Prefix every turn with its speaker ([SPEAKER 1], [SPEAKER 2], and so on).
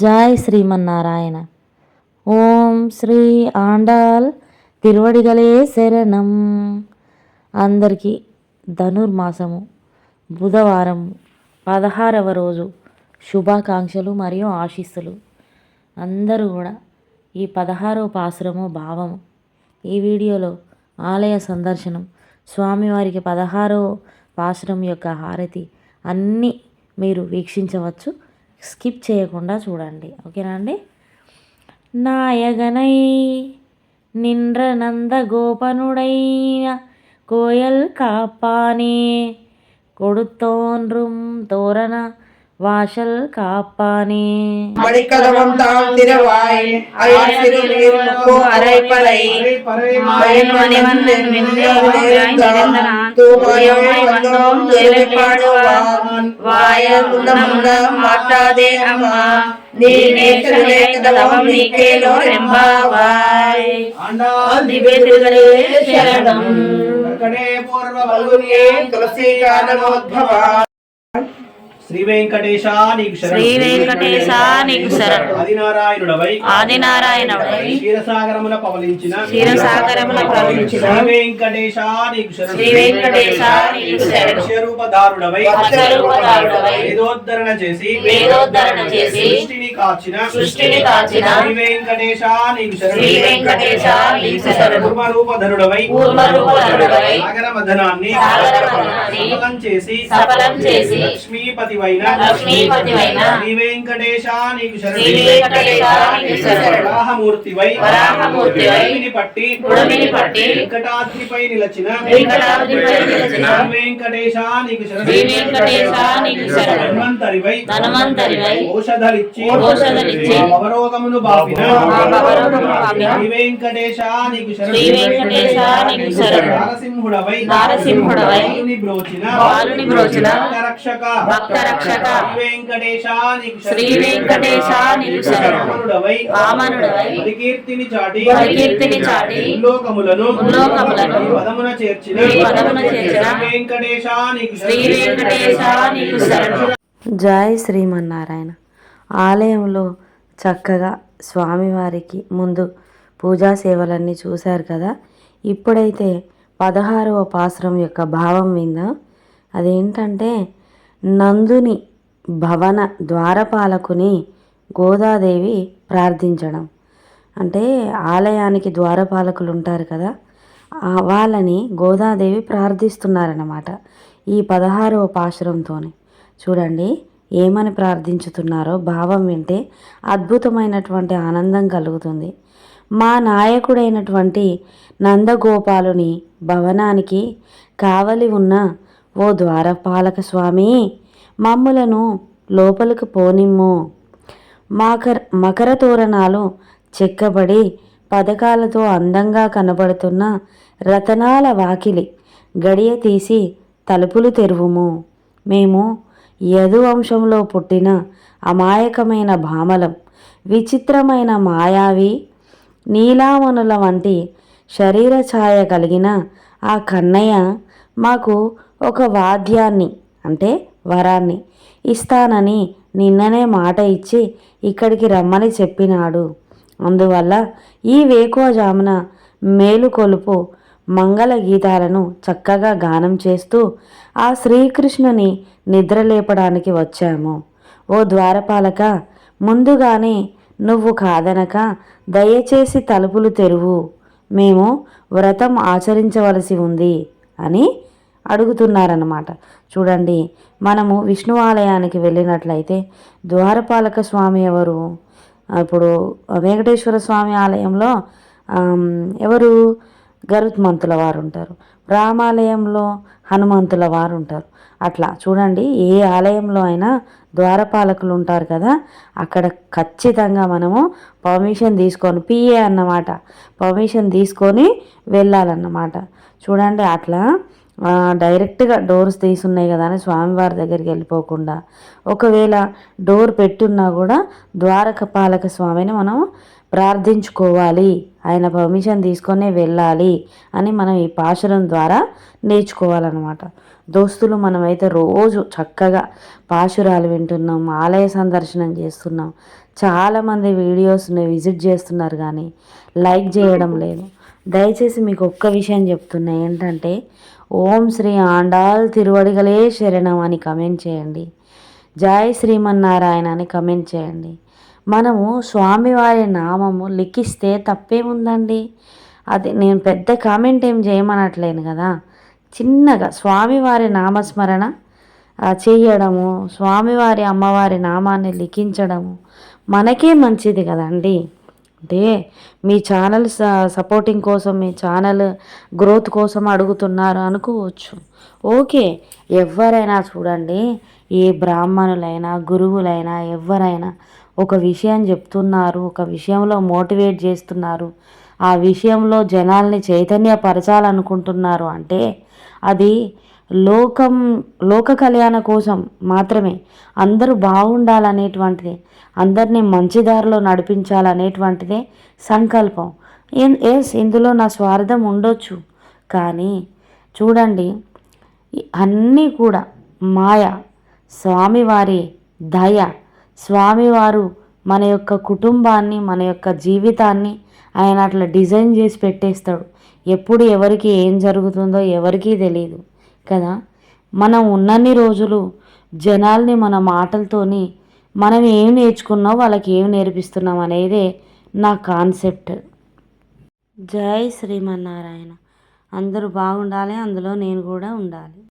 [SPEAKER 1] Joy Srimannarayana. ఓం శ్రీ ఆండాల్ తిరువడిగలే శరణం. అందరికీ ధనుర్మాసము బుధవారం పదహారవ రోజు శుభాకాంక్షలు మరియు ఆశీస్సులు. అందరూ కూడా ఈ పదహారవ పాసురము భావము. ఈ వీడియోలో ఆలయ సందర్శనం స్వామివారికి పదహారో పాసురం యొక్క హారతి అన్నీ మీరు వీక్షించవచ్చు. స్కిప్ చేయకుండా చూడండి. ఓకేనా అండి? నాయగనై నింద్రనంద గోపనుడైన కోయల్ కాపానే కొడుతోన్ రుం తోరణ வாசல் காப்பானே.
[SPEAKER 2] மணிக்கதவம் தாம் திருவாய் மாட்டாதே அம்மா. துளசி காலமோத்பவா.
[SPEAKER 3] శ్రీ వెంకటేశ నీకు శరణం.
[SPEAKER 1] శ్రీ వెంకటేశ నీకు శరణు.
[SPEAKER 3] ఆదినారాయణుడవై
[SPEAKER 1] ఆదినారాయణుడై
[SPEAKER 3] క్షీరసాగరముల పవలించిన
[SPEAKER 1] క్షీరసాగరముల పవలించిన
[SPEAKER 3] శ్రీ వెంకటేశ నీకు శరణం.
[SPEAKER 1] శ్రీ వెంకటేశ నీకు శరణు.
[SPEAKER 3] అక్షరూపధారుడవై
[SPEAKER 1] అక్షరూపధారుడవై
[SPEAKER 3] వేదోద్ధరణ చేసి
[SPEAKER 1] వేదోద్ధరణ చేసి
[SPEAKER 3] సృష్టిని కాచిన
[SPEAKER 1] సృష్టిని కాచిన
[SPEAKER 3] శ్రీ వెంకటేశ నీకు శరణం.
[SPEAKER 1] శ్రీ వెంకటేశ నీకు శరణు.
[SPEAKER 3] కూర్మరూపధరుడవై
[SPEAKER 1] కూర్మరూపధరుడవై
[SPEAKER 3] సాగర మదనాన్ని
[SPEAKER 1] సాగర మథనాన్ని
[SPEAKER 3] సఫలం చేసి
[SPEAKER 1] సఫలం చేసి
[SPEAKER 3] లక్ష్మీపతివైన
[SPEAKER 1] లక్ష్మీపతివైన
[SPEAKER 3] శ్రీ వెంకటేశ నీకు శరణం.
[SPEAKER 1] శ్రీ వెంకటేశ నీకు శరణు.
[SPEAKER 3] వరాహమూర్తివై.
[SPEAKER 1] వరాహమూర్తివై.
[SPEAKER 3] ఉడమిని పట్టి
[SPEAKER 1] ఉడమిని పట్టి
[SPEAKER 3] వెంకటాద్రిపై నిలచిన.
[SPEAKER 1] వెంకటాద్రిపై నిలచిన.
[SPEAKER 3] శ్రీ వెంకటేశ నీకు శరణం.
[SPEAKER 1] శ్రీ వెంకటేశ నీకు శరణు.
[SPEAKER 3] ధన్వంతరివై
[SPEAKER 1] ధన్వంతరివై
[SPEAKER 3] ఔషధలిచ్చి
[SPEAKER 1] ఔషధలిచ్చి
[SPEAKER 3] మా భవరోగమును బాపిన.
[SPEAKER 1] మా భవరోగమును బాపిన.
[SPEAKER 3] శ్రీ వెంకటేశ నీకు శరణం.
[SPEAKER 1] శ్రీ వెంకటేశ నీకు శరణు.
[SPEAKER 3] నారసింహుడవై
[SPEAKER 1] నారసింహుడవై
[SPEAKER 3] బాలుని బ్రోచిన.
[SPEAKER 1] బ్రోచిన.
[SPEAKER 3] రక్షక
[SPEAKER 1] భక్త రక్షక.
[SPEAKER 3] శ్రీ వెంకటేశ. వామనుడవై పరికీర్తిని చాటి
[SPEAKER 1] పరికీర్తిని చాటి
[SPEAKER 3] ఉల్లోకములను
[SPEAKER 1] ఉల్లోకములను
[SPEAKER 3] నీ పదమున చేర్చిన
[SPEAKER 1] నీ పదమున చేర్చిన
[SPEAKER 3] శ్రీ వెంకటేశ
[SPEAKER 1] వెంకటేశ
[SPEAKER 4] జై శ్రీమన్నారాయణ. ఆలయంలో చక్కగా స్వామివారికి ముందు పూజా సేవలన్నీ చూశారు కదా? ఇప్పుడైతే పదహారవ పాసురం యొక్క భావం విందాం. అదేంటంటే నందుని భవన ద్వారపాలకుని గోదాదేవి ప్రార్థించడం. అంటే ఆలయానికి ద్వారపాలకులు ఉంటారు కదా వాళ్ళని గోదాదేవి ప్రార్థిస్తున్నారన్నమాట ఈ పదహారవ పాశురంతోనే. చూడండి ఏమని ప్రార్థించుతున్నారో భావం వింటే అద్భుతమైనటువంటి ఆనందం కలుగుతుంది. మా నాయకుడైనటువంటి నందగోపాలుని భవనానికి కావలి ఉన్న ఓ ద్వారపాలక స్వామి మమ్ములను లోపలికి పోనిమ్ము. మకర మకర తోరణాలు చెక్కబడి పథకాలతో అందంగా కనబడుతున్న రతనాల వాకిలి గడియ తీసి తలుపులు తెరువుము. మేము యదువంశంలో పుట్టిన అమాయకమైన భామలం విచిత్రమైన మాయావి నీలామణుల వంటి శరీర ఛాయ కలిగిన ఆ కన్నయ్య మాకు ఒక వాద్యాన్ని అంటే వరాన్ని ఇస్తానని నిన్ననే మాట ఇచ్చి ఇక్కడికి రమ్మని చెప్పినాడు. అందువల్ల ఈ వేకువజామున మేలుకొలుపు మంగళ గీతాలను చక్కగా గానం చేస్తూ ఆ శ్రీకృష్ణుని నిద్రలేపడానికి వచ్చాము. ఓ ద్వారపాలక ముందుగానే నువ్వు కాదనక దయచేసి తలుపులు తెరువు. మేము వ్రతం ఆచరించవలసి ఉంది అని అడుగుతున్నారన్నమాట. చూడండి మనము విష్ణు ఆలయానికి వెళ్ళినట్లయితే ద్వారపాలక స్వామి ఎవరు? ఇప్పుడు వెంకటేశ్వర స్వామి ఆలయంలో ఎవరు? గరుత్మంతుల వారు ఉంటారు రామాలయంలో హనుమంతుల వారు ఉంటారు అట్లా చూడండి ఏ ఆలయంలో అయినా ద్వారపాలకులు ఉంటారు కదా అక్కడ ఖచ్చితంగా మనము పర్మిషన్ తీసుకొని పిఏ అన్నమాట. పర్మిషన్ తీసుకొని వెళ్ళాలన్నమాట. చూడండి అట్లా డైరెక్ట్గా డోర్స్ తీసున్నాయి కదా అని స్వామివారి దగ్గరికి వెళ్ళిపోకుండా. ఒకవేళ డోర్ పెట్టున్నా కూడా ద్వారక పాలక స్వామిని మనం ప్రార్థించుకోవాలి. ఆయన పర్మిషన్ తీసుకొనే వెళ్ళాలి అని మనం ఈ పాశురం ద్వారా నేర్చుకోవాలన్నమాట. దోస్తులు మనమైతే రోజు చక్కగా పాశురాలు వింటున్నాం ఆలయ సందర్శనం చేస్తున్నాం. చాలామంది వీడియోస్ని విజిట్ చేస్తున్నారు కానీ లైక్ చేయడం లేదు. దయచేసి మీకు ఒక్క విషయం చెప్తున్నా ఏంటంటే ఓం శ్రీ ఆండాల్ తిరువడిగలే శరణం అని కమెంట్ చేయండి. జై శ్రీమన్నారాయణ అని కమెంట్ చేయండి. మనము స్వామివారి నామము లిఖిస్తే తప్పేముందండి? అది నేను పెద్ద కామెంట్ ఏం చేయమనట్లేను కదా. చిన్నగా స్వామివారి నామస్మరణ చేయడము స్వామివారి అమ్మవారి నామాన్ని లిఖించడము మనకే మంచిది కదండి. అంటే మీ ఛానల్ స- సపోర్టింగ్ కోసం మీ ఛానల్ గ్రోత్ కోసం అడుగుతున్నారు అనుకోవచ్చు. ఓకే ఎవరైనా చూడండి ఏ బ్రాహ్మణులైనా గురువులైనా ఎవరైనా ఒక విషయం చెప్తున్నారు ఒక విషయంలో మోటివేట్ చేస్తున్నారు ఆ విషయంలో జనాల్ని చైతన్యపరచాలనుకుంటున్నారు అంటే అది లోకం లోక కళ్యాణ కోసం మాత్రమే అందరూ బాగుండాలనేటువంటిదే అందరినీ మంచి దారిలో నడిపించాలనేటువంటిదే సంకల్పం. ఎస్ ఇందులో నా స్వార్థం ఉండొచ్చు కానీ చూడండి అన్నీ కూడా మాయ స్వామివారి దయ స్వామివారు మన యొక్క కుటుంబాన్ని మన యొక్క జీవితాన్ని ఆయన అట్లా డిజైన్ చేసి పెట్టేస్తాడు. ఎప్పుడు ఎవరికి ఏం జరుగుతుందో ఎవరికీ తెలియదు కదా? మనం ఉన్నన్ని రోజులు జనాల్ని మన మాటలతోని మనం ఏం నేర్చుకున్నాం వాళ్ళకి ఏం నేర్పిస్తున్నాం అనేదే నా కాన్సెప్ట్. జై శ్రీమన్నారాయణ. అందరూ బాగుండాలి అందులో నేను కూడా ఉండాలి.